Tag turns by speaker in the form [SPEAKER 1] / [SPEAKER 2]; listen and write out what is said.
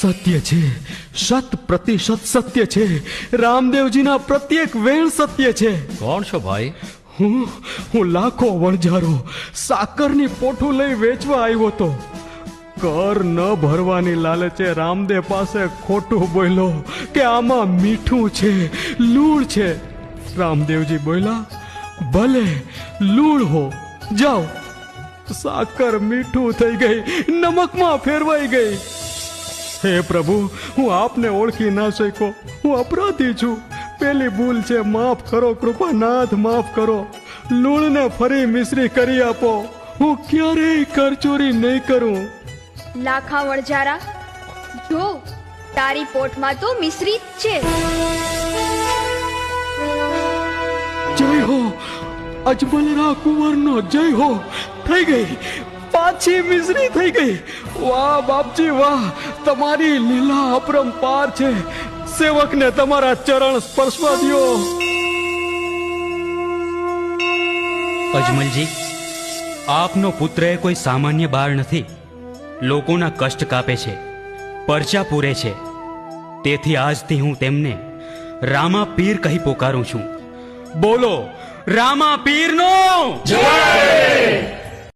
[SPEAKER 1] સત્ય છે. શત પ્રતિશત સત્ય છે. રામદેવજીના પ્રત્યેક વેણ સત્ય છે.
[SPEAKER 2] કોણ છો ભાઈ?
[SPEAKER 1] હું હું લાખો વણઝારો સાકરની પોઠું લઈ વેચવા આવ્યો હતો કર ન ભરવાની લાલચે રામદેવ પાસે ખોટું બોલ્યો કે આમાં મીઠું છે લૂણ છે. રામદેવજી બોલ્યા ભલે લૂણ હો જાઓ. સાકર મીઠું થઈ ગઈ નમકમાં ફેરવાઈ ગઈ. હે પ્રભુ હું આપને ઓળખી ના શક્યો. હું અપરાધી છું. પેલી ભૂલ છે માફ કરો કૃપાનાથ માફ કરો. લૂણને ફરી મિશ્રી કરી આપો. હું ક્યારેય કરચોરી નહીં કરું.
[SPEAKER 3] લાખા વણઝારા જો તારી પોટમાં તો મિશ્રી છે.
[SPEAKER 1] જય હો અજમલરા કુંવરનો જય હો. થઈ ગઈ. પાછી મિસરી થઈ ગઈ. વાહ બાપજી વાહ. તમારી લીલા અપરંપાર છે. સેવકને તમારા ચરણ સ્પર્શવા દો
[SPEAKER 4] અજમલજી આપનો પુત્ર એ કોઈ સામાન્ય બાળ નથી. લોકોના કષ્ટ કાપે છે પરચા પૂરે છે. તેથી આજથી હું તેમને રામા પીર કહી પોકારું છું. બોલો રામા પીરનો